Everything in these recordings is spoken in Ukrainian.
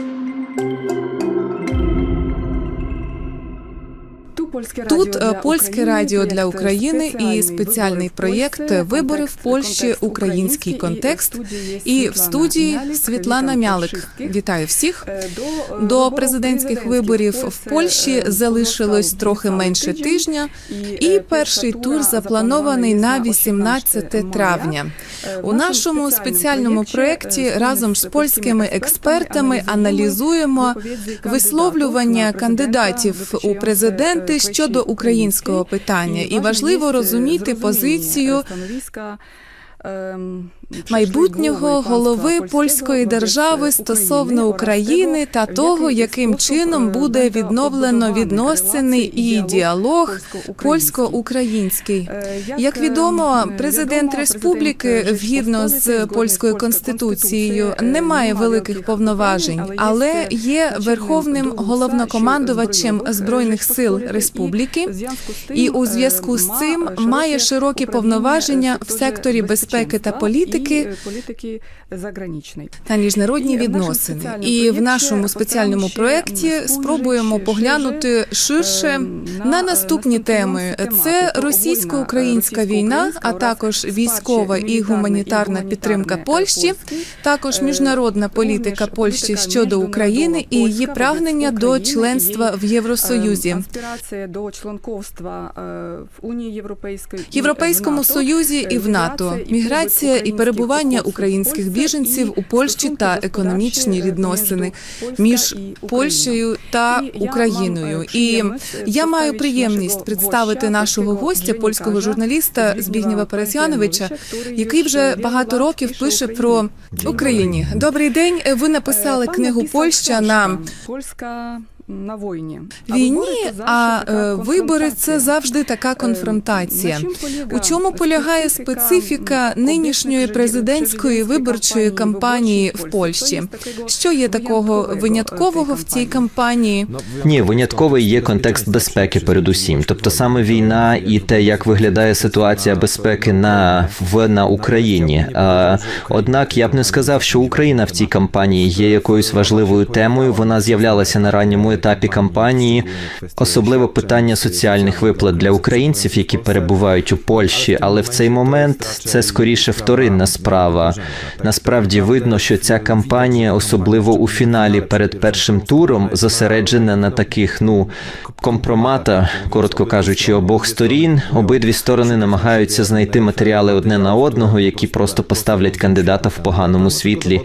Música Тут е, польське радіо для України і спеціальний проєкт Вибори в Польщі Український контекст. І в студії Світлана Мялик. Вітаю всіх. До президентських виборів в Польщі залишилось трохи менше тижня, і перший тур запланований на 18 травня. У нашому спеціальному проєкті разом з польськими експертами аналізуємо висловлювання кандидатів у президенти щодо українського питання, і важливо розуміти позицію майбутнього голови польської держави стосовно України та того, яким чином буде відновлено відносини і діалог польсько-український. Як відомо, президент республіки згідно з польською конституцією не має великих повноважень, але є верховним головнокомандувачем збройних сил республіки, і у зв'язку з цим має широкі повноваження в секторі безпеки та політики політики заграничної. та міжнародні відносини. І в нашому спеціальному проєкті спробуємо поглянути ширше на наступні теми: це російсько-українська війна, а також військова і гуманітарна підтримка Польщі, також міжнародна політика Польщі щодо України і її прагнення до членства в Євросоюзі. До членковства е, в Унії Європейської Європейському. Союзі і в НАТО міграція і перебування українських біженців у Польщі та економічні відносини між Польщею та Україною. І я маю приємність представити нашого гостя, польського журналіста Збігнєва Парасяновича, який вже багато років пише про Україні. Добрий день. Ви написали книгу Польща на Польська на війні. війні. А е, вибори це завжди така Е, конфронтація. У чому полягає специфіка нинішньої президентської виборчої кампанії в Польщі? Що є такого виняткового в цій кампанії? Ні, винятковий є контекст безпеки, передусім. Тобто саме війна і те, як виглядає ситуація безпеки на в на Україні. А, однак я б не сказав, що Україна в цій кампанії є якоюсь важливою темою. Вона з'являлася на ранньому етапі кампанії, особливо питання соціальних виплат для українців, які перебувають у Польщі. Але в цей момент це скоріше вторинна справа. Насправді видно, що ця кампанія, особливо у фіналі перед першим туром, зосереджена на таких ну компромата, коротко кажучи, обох сторін. Обидві сторони намагаються знайти матеріали одне на одного, які просто поставлять кандидата в поганому світлі.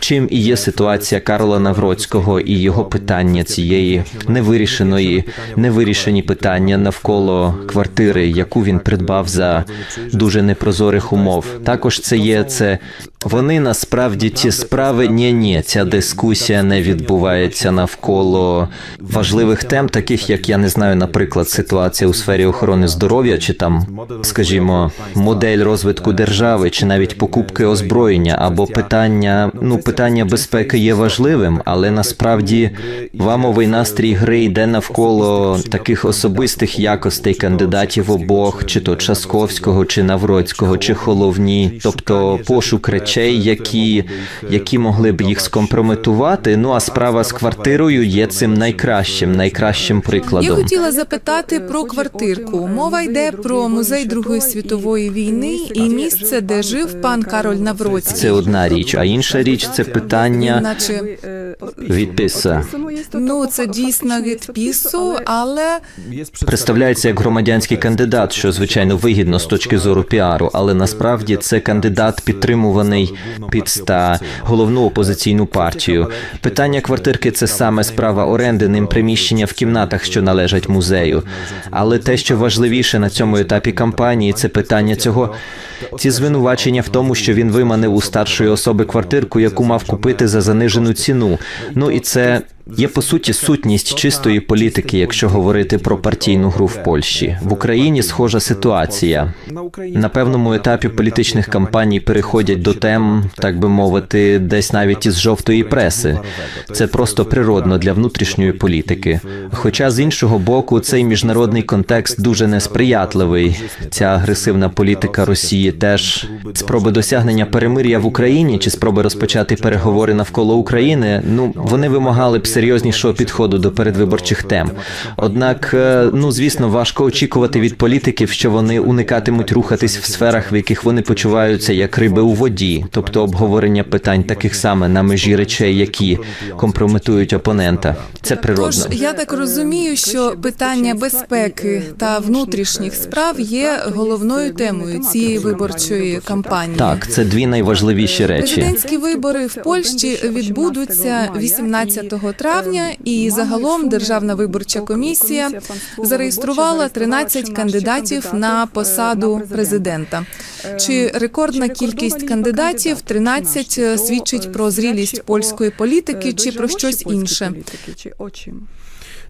Чим і є ситуація Карла Навроцького і його питання цієї невирішеної, невирішені питання навколо квартири, яку він придбав за дуже непрозорих умов. Також це є це. Вони насправді ті справи ні, ні, ця дискусія не відбувається навколо важливих тем, таких як я не знаю, наприклад, ситуація у сфері охорони здоров'я, чи там, скажімо, модель розвитку держави, чи навіть покупки озброєння, або питання, ну питання безпеки є важливим, але насправді вамовий настрій гри йде навколо таких особистих якостей кандидатів обох, чи то Часковського, чи Навроцького, чи Холовні, тобто пошук речей, які, які могли б їх скомпрометувати. Ну а справа з квартирою є цим найкращим, найкращим прикладом. Я хотіла запитати про квартирку. Мова йде про музей Другої світової війни і місце, де жив пан Кароль Навроцький. Це одна річ, а інша річ це питання Наче відписа. ну це дійсно від пісу, але Представляється як громадянський кандидат, що звичайно вигідно з точки зору піару, але насправді це кандидат підтримуваний під ста головну опозиційну партію. Питання квартирки це саме справа оренди ним приміщення в кімнатах, що належать музею. Але те, що важливіше на цьому етапі кампанії, це питання цього. Ці звинувачення в тому, що він виманив у старшої особи квартирку, яку мав купити за занижену ціну. Ну і це Є по суті сутність чистої політики, якщо говорити про партійну гру в Польщі. В Україні схожа ситуація. На певному етапі політичних кампаній переходять до тем, так би мовити, десь навіть із жовтої преси. Це просто природно для внутрішньої політики. Хоча з іншого боку, цей міжнародний контекст дуже несприятливий. Ця агресивна політика Росії теж спроби досягнення перемир'я в Україні чи спроби розпочати переговори навколо України. Ну вони вимагали б серйознішого підходу до передвиборчих тем. Однак, е, ну звісно, важко очікувати від політиків, що вони уникатимуть рухатись в сферах, в яких вони почуваються як риби у воді, тобто обговорення питань таких саме на межі речей, які компрометують опонента. Це природно. Тож я так розумію, що питання безпеки та внутрішніх справ є головною темою цієї виборчої кампанії. Так, це дві найважливіші речі. Президентські вибори в Польщі відбудуться 18 травня, і загалом Державна виборча комісія зареєструвала 13 кандидатів на посаду президента. Чи рекордна кількість кандидатів 13 свідчить про зрілість польської політики, чи про щось інше?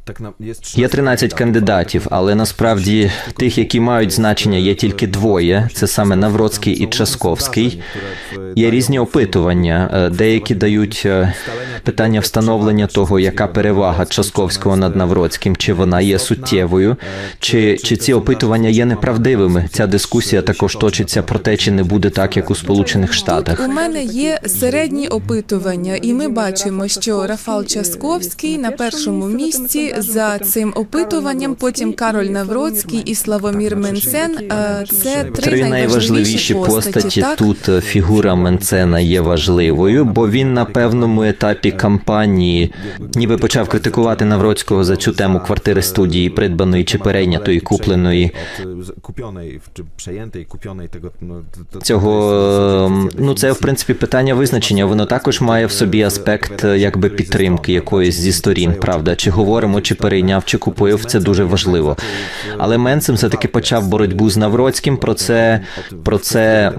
О чим? Є 13 кандидатів, але насправді тих, які мають значення, є тільки двоє. Це саме Навроцький і Часковський. Є різні опитування. Е, Деякі дають е, питання встановлення того, яка перевага Часковського над Навроцьким, чи вона є суттєвою, чи, чи ці опитування є неправдивими. Ця дискусія також точиться про те, чи не буде так, як у Сполучених Штатах. Тут у мене є середні опитування, і ми бачимо, що Рафал Часковський на першому місці за цим опитуванням. Потім Кароль Навроцький і Славомір Менсен. Це три, Три найважливіші постаті так? тут е, фігура Менцена є важливою, бо він на певному етапі кампанії ніби почав критикувати Навроцького за цю тему квартири студії, придбаної чи перейнятої, купленої. Цього ну це в принципі питання визначення. Воно також має в собі аспект е, якби підтримки якоїсь зі сторін. Правда, чи говоримо, чи перейняв, чи купив, це дуже важливо. Але Менцем все таки почав боротьбу з Навроцьким. Про це про це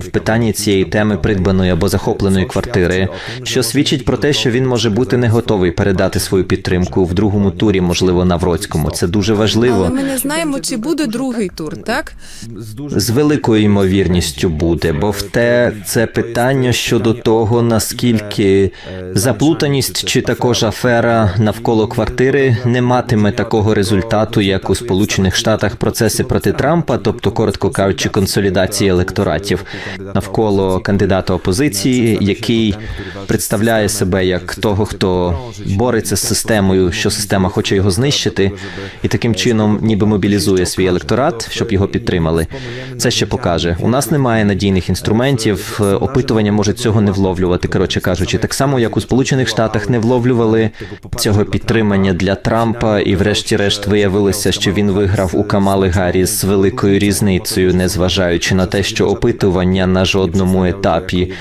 в питанні цієї теми придбаної або захопленої квартири, що свідчить про те, що він може бути не готовий передати свою підтримку в другому турі, можливо, Навроцькому. Це дуже важливо. Але ми не знаємо, чи буде другий тур, так? З великою ймовірністю буде, бо в те це питання щодо того, наскільки заплутаність чи також афера навколо квартири не матиме такого результату, як у Сполучених Штатах процеси проти Трампа, тобто, коротко кажучи, консолідації електоратів навколо кандидата опозиції, який представляє себе як того, хто бореться з системою, що система хоче його знищити, і таким чином ніби мобілізує свій електорат, щоб його підтримали. Це ще покаже. У нас немає надійних інструментів. е, Опитування може цього не вловлювати. Коротше кажучи, так само як у Сполучених Штатах не вловлювали цього підтримання для Трампа, і врешті-решт виявилося, що він виграв у Камали Гаррі з великою різницею, незважаючи на те, що опитування на жодному етапі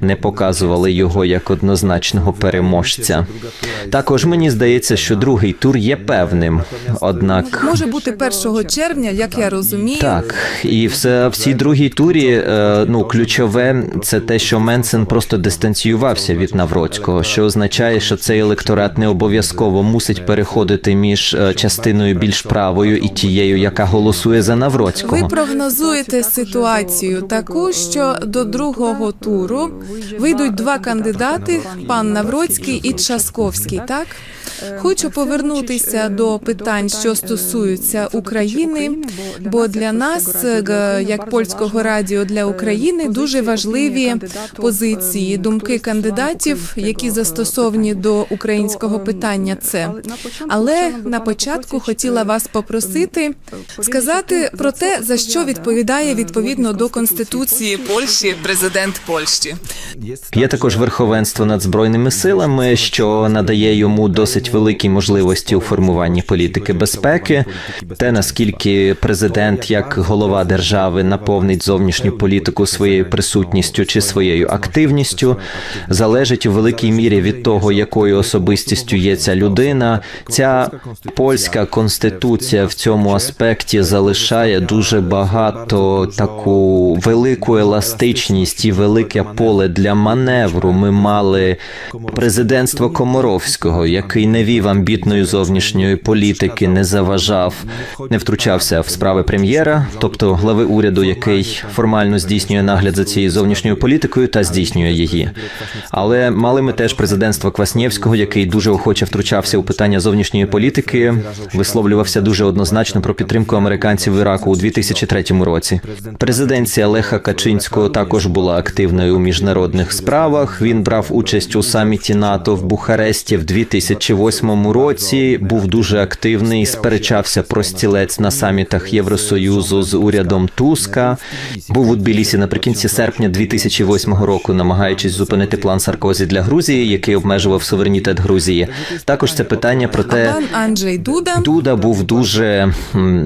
не показували його як однозначного переможця. Також мені здається, що другий тур є певним, однак Може бути 1 червня, як я розумію. так, і все в цій другій турі, е, ну ключове це те, що Менсен просто дистанціювався від Навроцького, що означає, що цей електорат не обов'язково мусить переходити між е, частиною більш правою і тією, яка голосує за Ви прогнозуєте ситуацію таку, що до другого туру вийдуть два кандидати: пан Навроцький і Часковський. Так хочу повернутися до питань, що стосуються України. Бо для нас, е, як польського радіо для України, дуже важливі позиції, думки кандидатів, які застосовані до українського питання. Це але на початку хотіла вас попросити сказати про те, за що відповідає відповідно до конституції Польщі президент Польщі. Є також верховенство над збройними силами, що надає йому досить великі можливості у формуванні політики безпеки. Те наскільки президент, як голова держави, наповнить зовнішню політику своєю присутністю чи своєю активністю, залежить у великій мірі від того, якою особистістю є ця людина, ця польська конституція в цьому аспекті залишає дуже багато таку велику еластичність і велике поле для маневру. Ми мали президентство Комаровського, який не вів амбітної зовнішньої політики, не заважав, не втручався в справи прем'єра, тобто глави уряду, який формально здійснює нагляд за цією зовнішньою політикою та здійснює її. Але мали ми теж президентство Кваснєвського, який дуже охоче втручався у питання зовнішньої політики, висловлювався дуже однозначно про підтримку американців в Іраку у 2003 році. Президенція Леха Качинського також була активною у міжнародних справах. Він брав участь у саміті НАТО в Бухаресті в 2008 році. Був дуже активний, сперечався про стілець на самітах Євросоюзу з урядом Туска. Був у Тбілісі наприкінці серпня 2008 року, намагаючись зупинити план Саркозі для Грузії, який обмежував суверенітет Грузії. Також це питання про те. Анджей Дуда. Дуда був дуже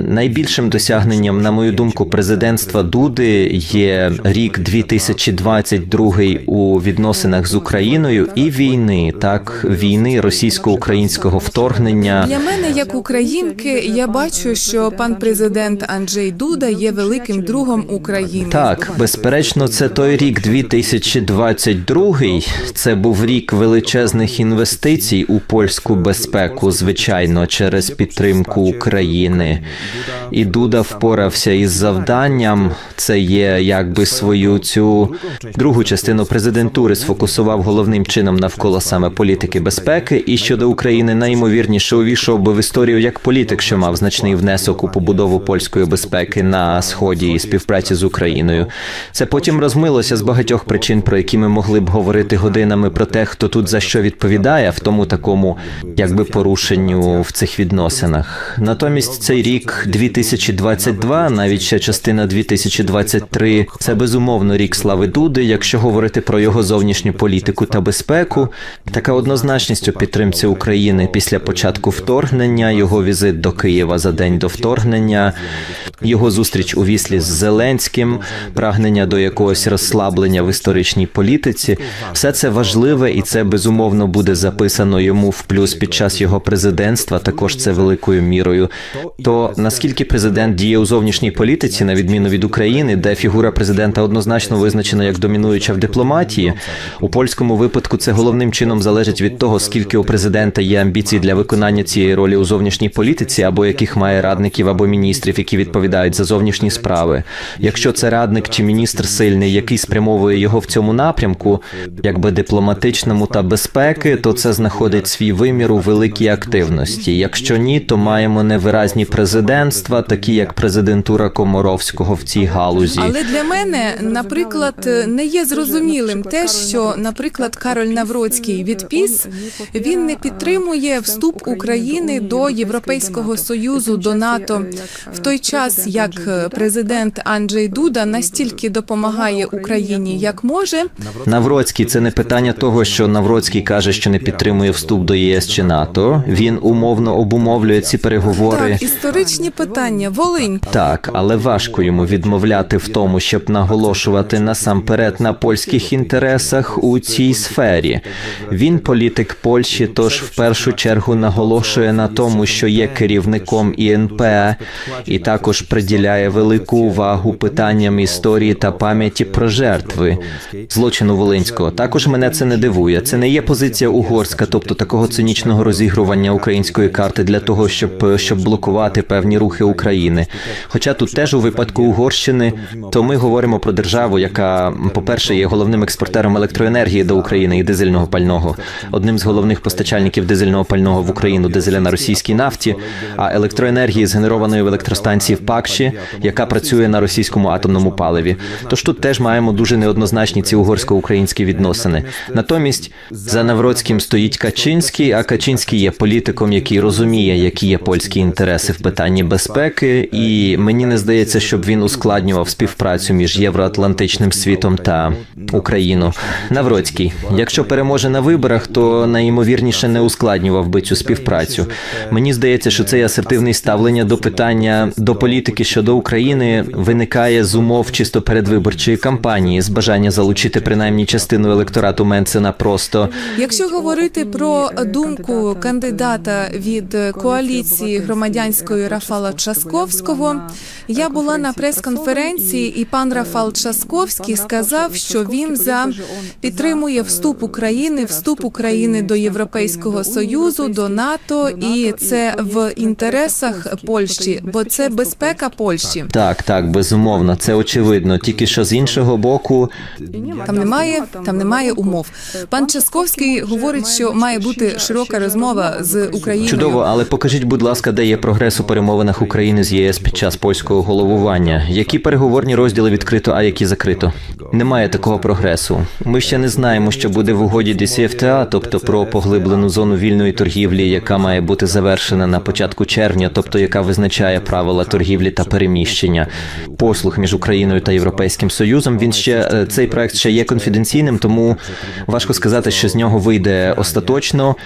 найбільшим досягненням, на мою думку, президентства Дуди є рік 2022 у відносинах з Україною і війни, так війни російсько-українського вторгнення. Для мене, як українки, я бачу, що пан президент Анджей Дуда є великим другом України. Так, безперечно, це той рік 2022. Це був рік величезних інвестицій у польську безпеку, звичайно, через підтримку України. І Дуда впорався із завданням. Це є якби свою цю другу частину президентури сфокусував головним чином навколо саме політики безпеки. І щодо України найімовірніше увійшов би в історію як політик, що мав значний внесок у побудову польської безпеки на сході і співпраці з Україною. Це потім розмилося з багатьох причин, про які ми могли б говорити годинами про те, хто тут за що відповідає, в тому такому якби порушенню в цих відносинах. Натомість цей рік 2022, навіть ще частина 2023, це безумовно рік слави Дуди. Якщо говорити про його зовнішню політику та безпеку, така однозначність у підтримці України після початку вторгнення, його візит до Києва за день до вторгнення, його зустріч у віслі з Зеленським, прагнення до якогось розслаблення в історичній політиці, все це важливе і це безумовно буде записано йому в плюс під час його президентства. Також це великою мірою. То наскільки президент діє у зовнішній політиці, на відміну від України, де фігура президента однозначно визначена як домінуюча в дипломатії, у польському випадку це головним чином залежить від того, скільки у президента є амбіцій для виконання цієї ролі у зовнішній політиці, або яких має радників або міністрів, які відповідають за зовнішні справи. Якщо це радник чи міністр сильний, який спрямовує його в цьому напрямку, якби дипломатичному та безпеки, то це знаходить свій вимір у великій активності. Якщо ні, то маємо невиразні президентства, такі як президентура Комаровського в цій галузі. Але для мене, наприклад, не є зрозумілим те, що, наприклад, Кароль Навроцький від ПІС він не підтримує вступ України до Європейського союзу до НАТО в той час, як президент Анджей Дуда настільки допомагає Україні, як може. Навроцький це не питання того, що Навроцький каже, що не підтримує вступ до ЄС чи НАТО. Він умовно обумовлює ці переговори. Так, історичні питання. Волинь. Так, але важко йому відмовляти в тому, щоб наголошувати насамперед на польських інтересах у цій сфері. Він політик Польщі, тож першу чергу наголошує на тому, що є керівником ІНП, і також приділяє велику увагу питанням історії та пам'яті про жертви злочину Волинського. Також мене це не дивує. Це не є позиція угорська, тобто такого цинічного розігрування української карти для того, щоб щоб блокувати певні рухи України. Хоча тут теж у випадку Угорщини, то ми говоримо про державу, яка, по-перше, є головним експортером електроенергії до України і дизельного пального, одним з головних постачальників дизельного пального в Україну, дизеля на російській нафті, а електроенергії згенерованої в електростанції в Пакші, яка працює на російському атомному паливі. Тож тут теж маємо дуже неоднозначні ці угорсько-українські відносини. Натомість за Навроцьким стоїть Качинський, а Качинський є політиком, який розуміє, які є польські інтереси в питанні безпеки, і мені не здається, щоб він ускладнював співпрацю між євроатлантичним світом та Україною. Навроцький, якщо переможе на виборах, то найімовірніше не ускладнював би цю співпрацю. Мені здається, що це асертивне ставлення до питання до політики щодо України виникає з умов чисто передвиборчої кампанії, з бажання залучити принаймні частину електорату Менцена просто Якщо говорити про думку кандидата від коаліції громадянської Рафала Часковського. Я була на прес-конференції, і пан Рафал Часковський сказав, що він за підтримує вступ України, вступ України до Європейського союзу, до НАТО, і це в інтересах Польщі, бо це безпека Польщі. Так, так, безумовно, це очевидно. Тільки що з іншого боку, Там немає, там немає умов. Пан Часковський говорить, що має бути широка розмова з Україною. чудово, але покажіть, будь ласка, де є прогрес у перемовинах України з ЄС під час польського головування. Які переговорні розділи відкрито, а які закрито? Немає такого прогресу. Ми ще не знаємо, що буде в угоді DCFTA, тобто про поглиблену зону вільної торгівлі, яка має бути завершена на початку червня, тобто яка визначає правила торгівлі та переміщення послуг між Україною та Європейським Союзом. Він ще е, цей проект ще є конфіденційним, тому важко сказати, що з нього вийде остаточно.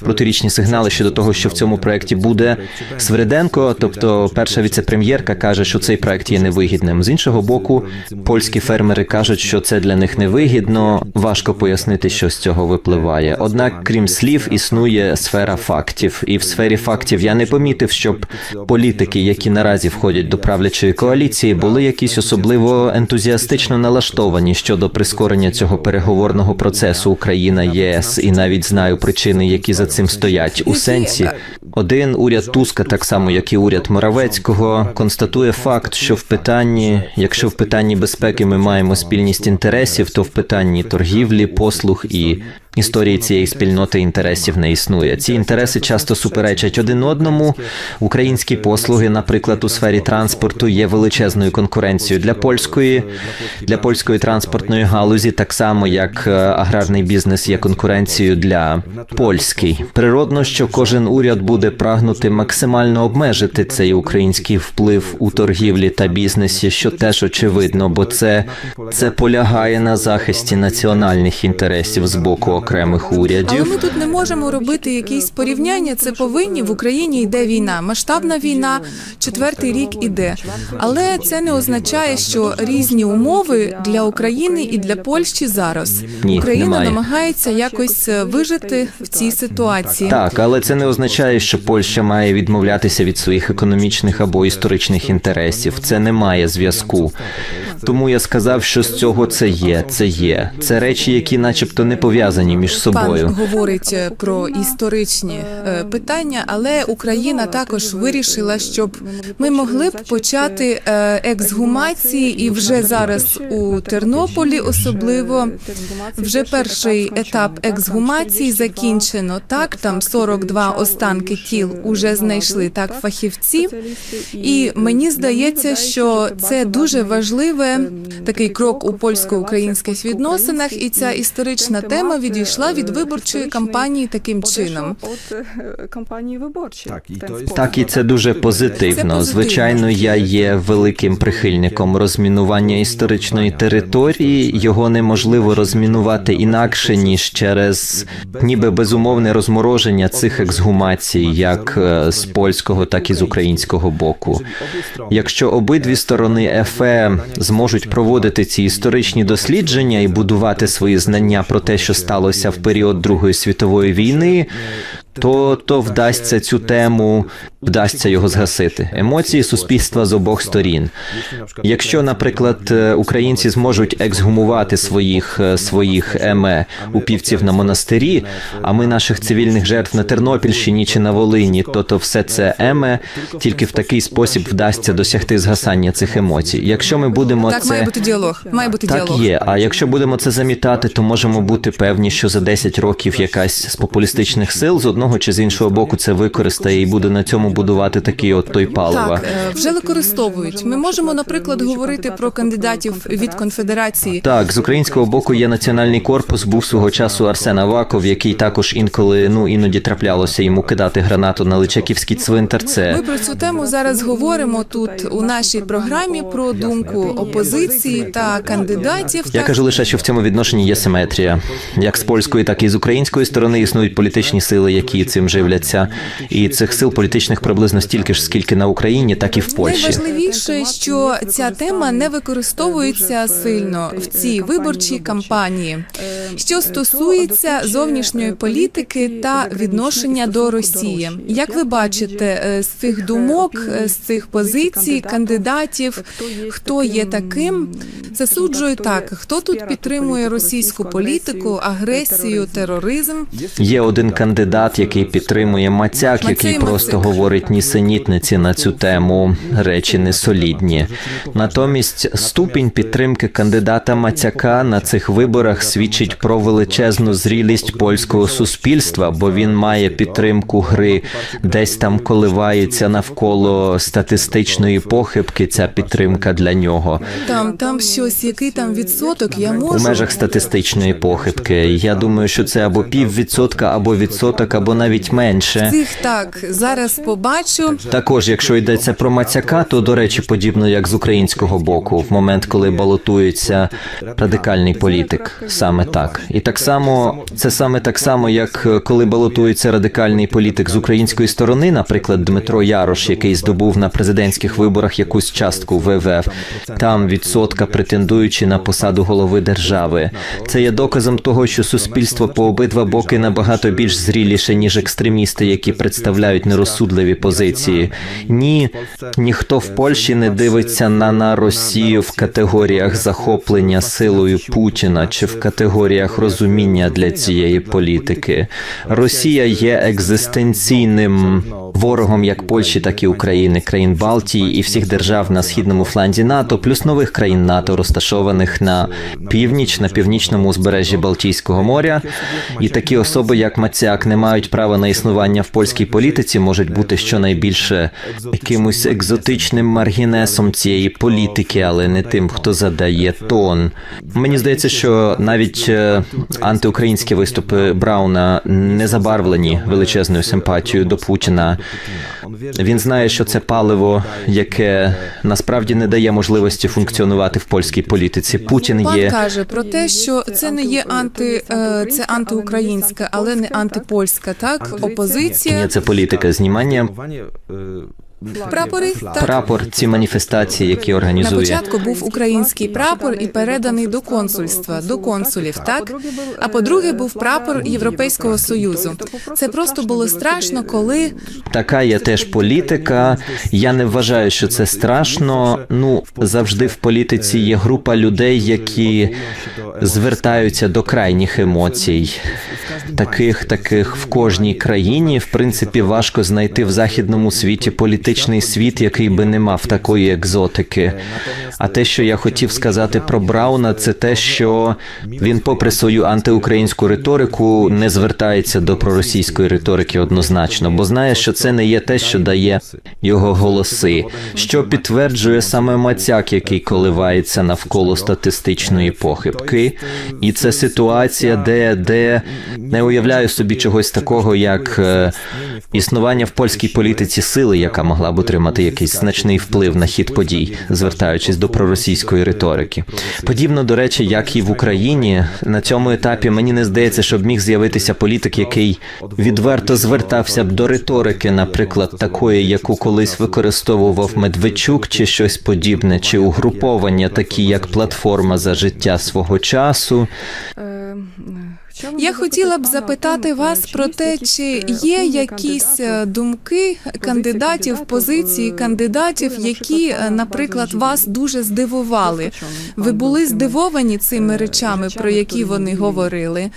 Протирічні сигнали щодо того, що в цьому проекті буде Свириденко, тобто перша віцепрем'єрка, каже, що цей проект є невигідним. З іншого боку, польські фермери кажуть, що це для них невигідно. Важко пояснити, що з цього випливає. Однак, крім слів, існує сфера фактів, і в сфері фактів я не помітив, щоб політики, які наразі входять до правлячої коаліції, були якісь особливо ентузіастично налаштовані щодо прискорення цього переговорного процесу Україна ЄС, і навіть знаю причини, які за цим стоять. У сенсі один уряд Туска, так само як і уряд Моравецького, констатує факт, що в питанні, якщо в питанні безпеки ми маємо спільність інтересів, то в питанні торгівлі, послуг і історії цієї спільноти інтересів не існує. Ці інтереси часто суперечать один одному. Українські послуги, наприклад, у сфері транспорту, є величезною конкуренцією для польської для польської транспортної галузі, так само як е, аграрний бізнес є конкуренцією для польський. Природно, що кожен уряд буде прагнути максимально обмежити цей український вплив у торгівлі та бізнесі, що теж очевидно, бо це, це полягає на захисті національних інтересів з боку окремих урядів. Але ми тут не можемо робити якісь порівняння. Це повинні в Україні йде війна, масштабна війна, четвертий рік іде. Але це не означає, що різні умови для України і для Польщі зараз. Ні, Україна немає. намагається якось е, вижити в цій ситуації. Так, але це не означає, що Польща має відмовлятися від своїх економічних або історичних інтересів. Це не має зв'язку. Тому я сказав, що з цього це є. Це є. Це речі, які, начебто, не пов'язані між собою. Пан говорить е, про історичні е, питання, але Україна також вирішила, щоб ми могли б почати е, ексгумації, і вже зараз у Тернополі особливо вже перший етап ексгумації закінчено. Так, там 42 останки тіл уже знайшли так фахівці. І мені здається, що це дуже важливе такий крок у польсько-українських відносинах, і ця історична тема відійшла від виборчої кампанії таким чином. кампанії виборчої. Так, і то. Так, і це дуже позитивно. Звичайно, я є великим прихильником розмінування історичної території. Його неможливо розмінувати інакше ніж через ніби безумовне розмороження цих ексгумацій, як е, з польського, так і з українського боку. Якщо обидві сторони ЕФЕ зможуть проводити ці історичні дослідження і будувати свої знання про те, що сталося в період Другої світової війни, то, то вдасться цю тему, вдасться його згасити. Емоції суспільства з обох сторін. Якщо, наприклад, е, українці зможуть ексгумувати своїх е, своїх еме упівців на монастирі, а ми наших цивільних жертв на Тернопільщині чи на Волині, то то все це еме тільки в такий спосіб вдасться досягти згасання цих емоцій. Якщо ми будемо Так це має бути діалог. Має бути так діалог. є. А якщо будемо це замітати, то можемо бути певні, що за 10 років якась з популістичних сил з одного чи з іншого боку це використає і буде на цьому будувати такий от той палива. Так, е, вже використовують. Ми можемо, наприклад, говорити про кандидатів від конфедерації. Так, з українського боку є національний корпус. Був свого часу Арсен Аваков, який також інколи ну іноді траплялося йому кидати гранату на Личаківський цвинтар. Це Ми про цю тему зараз говоримо тут у нашій програмі про думку опозиції та кандидатів. я кажу лише, що в цьому відношенні є симетрія. Як з польської, так і з української сторони існують політичні сили, які цим живляться, і цих сил політичних приблизно стільки ж, скільки на Україні, так і в Польщі. Найважливіше, що ця тема не використовується сильно в цій виборчій кампанії. Що стосується зовнішньої політики та відношення до Росії, як ви бачите, е, з цих думок, е, з цих позицій кандидатів, хто є таким, засуджую так, хто тут підтримує російську політику, агресію, тероризм. Є один кандидат, який підтримує Мацяк, який просто Мацик. Говорить нісенітниці на цю тему, речі несолідні. Натомість ступінь підтримки кандидата Мацяка на цих виборах свідчить про величезну зрілість польського суспільства, бо він має підтримку гри, десь там коливається навколо статистичної похибки. Ця підтримка для нього. Там там щось, який там відсоток, я можу? У межах статистичної похибки. Я думаю, що це або піввідсотка, або відсоток, або навіть менше. цих так зараз побачу. Також, якщо йдеться про Мацяка, то до речі, подібно як з українського боку, в момент, коли балотується радикальний політик, саме так. І так само це саме так само, як е, коли балотується радикальний політик з української сторони, наприклад, Дмитро Ярош, який здобув на президентських виборах якусь частку ВВФ, там відсотка претендуючи на посаду голови держави. Це є доказом того, що суспільство по обидва боки набагато більш зріліше, ніж екстремісти, які представляють нерозсудливі позиції. Ні, ніхто в Польщі не дивиться на, на Росію в категоріях захоплення силою Путіна чи в категоріях розуміння для цієї політики. Росія є екзистенційним ворогом як Польщі, так і України, країн Балтії і всіх держав на східному фланзі НАТО, плюс нових країн НАТО, розташованих на північ, на північному узбережжі Балтійського моря. І такі особи, як Мацяк, не мають права на існування в польській політиці, можуть бути щонайбільше якимось екзотичним маргінесом цієї політики, але не тим, хто задає тон. Мені здається, що навіть е, антиукраїнські виступи Брауна не забарвлені величезною симпатією до Путіна. Він знає, що це паливо, яке насправді не дає можливості функціонувати в польській політиці. Путін Пан є каже про те, що це не є анти, е, це антиукраїнська, але не антипольська. Так, Ні, опозиція. це політика знімання. Wiem. Прапори так. Прапор, ці маніфестації, які На організує. початку був український прапор і переданий до консульства, до консулів, так? А по-друге, був прапор Європейського союзу. Це просто було страшно, коли Така є теж політика. Я не вважаю, що це страшно. Ну завжди в політиці є група людей, які звертаються до крайніх емоцій. Таких таких в кожній країні, в принципі, важко знайти в західному світі політичний світ, який би не мав такої екзотики. А те, що я хотів сказати про Брауна, це те, що він, попри свою антиукраїнську риторику, не звертається до проросійської риторики однозначно, бо знає, що це не є те, що дає його голоси, що підтверджує саме Мацяк, який коливається навколо статистичної похибки, і це ситуація, де, де не уявляю собі чогось такого, як е, існування в польській політиці сили, яка могла б отримати якийсь значний вплив на хід подій, звертаючись до проросійської риторики. Подібно до речі, як і в Україні, на цьому етапі мені не здається, щоб міг з'явитися політик, який відверто звертався б до риторики, наприклад, такої, яку колись використовував Медведчук, чи щось подібне, чи угруповання, такі як платформа за життя свого часу. Е, я хотіла б запитати вас про те, чи є якісь е, думки кандидатів, позиції кандидатів, які, е, наприклад, вас дуже здивували. Ви були здивовані цими речами, про які вони говорили?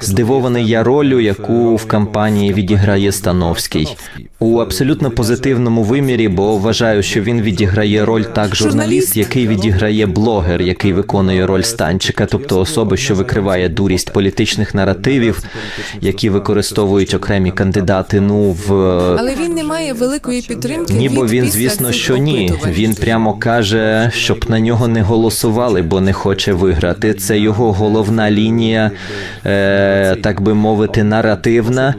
Здивований я ролью, яку в кампанії відіграє Становський у абсолютно позитивному вимірі, бо вважаю, що він відіграє роль так журналіст, який відіграє блогер, який виконує роль станчика, тобто особи, що викриває дурість політичних наративів, які використовують окремі кандидати. Ну в Але він не має великої підтримки. Ніби від він, звісно, що ні. Він прямо каже, щоб на нього не голосували, бо не хоче виграти. Це його головна лінія, е, так би мовити, наративна.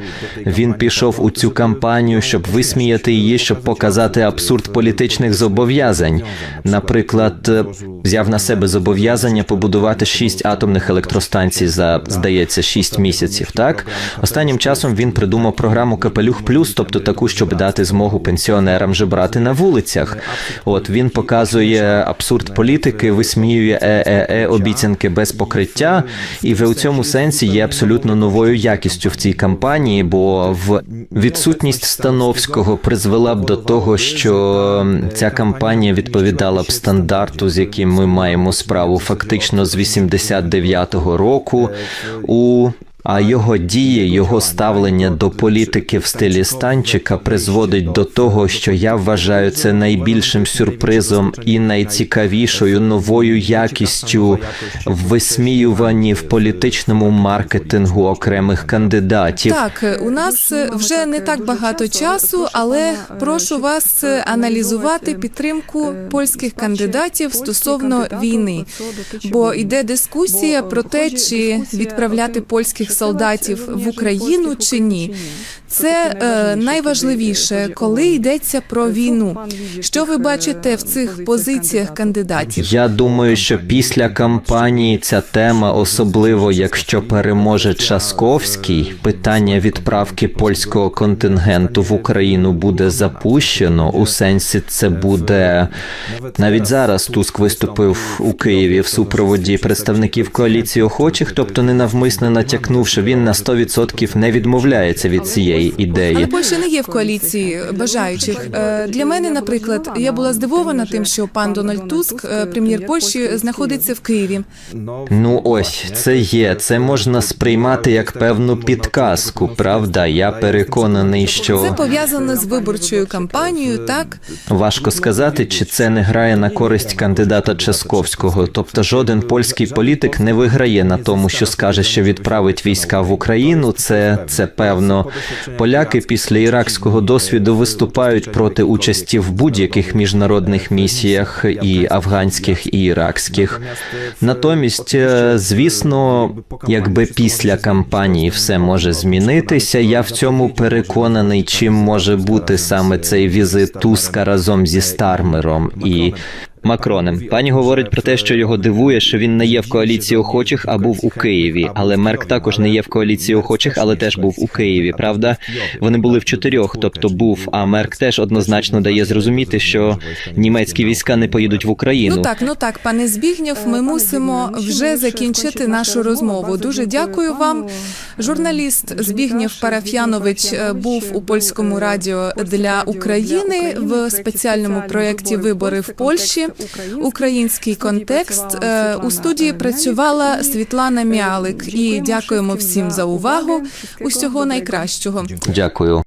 Він пішов у цю кампанію, щоб висміяти її, щоб показати абсурд політичних зобов'язань. Наприклад, е, взяв на себе зобов'язання побудувати шість атомних електростанцій за здається шість місяців. Так останнім часом він придумав програму Капелюх Плюс, тобто таку, щоб дати змогу пенсіонерам жебрати на вулицях. От він показує абсурд політики, висміює е-е-е обіцянки без покриття, і в цьому сенсі є абсолютно новою якістю в цій кампанії, бо в відсутність Становського призвела б до того, що ця кампанія відповідала б стандарту, з яким ми маємо справу фактично з 89-го року. У а його дії, його ставлення до політики в стилі станчика призводить до того, що я вважаю це найбільшим сюрпризом і найцікавішою новою якістю в висміюванні в політичному маркетингу окремих кандидатів. Так, у нас вже не так багато часу, але прошу вас аналізувати підтримку польських кандидатів стосовно війни. Бо йде дискусія про те, чи відправляти польських солдатів в Україну чи ні. Це е, найважливіше, коли йдеться про війну. Що ви бачите в цих позиціях кандидатів? Я думаю, що після кампанії ця тема, особливо якщо переможе Часковський, питання відправки польського контингенту в Україну буде запущено. У сенсі це буде навіть зараз. Туск виступив у Києві в супроводі представників коаліції охочих, тобто ненавмисно натякнув, що він на 100% не відмовляється від цієї ідеї. Але Польща не є в коаліції бажаючих. Е, Для мене, наприклад, я була здивована тим, що пан Дональд Туск, е, прем'єр Польщі, знаходиться в Києві. Ну ось це є. Це можна сприймати як певну підказку. Правда, я переконаний, що Це пов'язано з виборчою кампанією, так важко сказати, чи це не грає на користь кандидата Часковського. Тобто, жоден польський політик не виграє на тому, що скаже, що відправить війська в Україну. Це це певно. Поляки після іракського досвіду виступають проти участі в будь-яких міжнародних місіях і афганських і іракських. Натомість, е, звісно, якби після кампанії все може змінитися, я в цьому переконаний, чим може бути саме цей візит Туска разом зі Стармером і. Макронем пані говорить про те, що його дивує, що він не є в коаліції охочих, а був у Києві. Але Мерк також не є в коаліції охочих, але теж був у Києві. Правда, вони були в чотирьох, тобто був. А Мерк теж однозначно дає зрозуміти, що німецькі війська не поїдуть в Україну. ну так, ну так, пане Збігнєв, ми мусимо вже закінчити нашу розмову. Дуже дякую вам. Журналіст Збігнєв Парафянович е, був у польському радіо для України в спеціальному проєкті Вибори в Польщі. Український контекст Е, у студії працювала Світлана Мялик. І дякуємо всім за увагу. Усього найкращого. Дякую.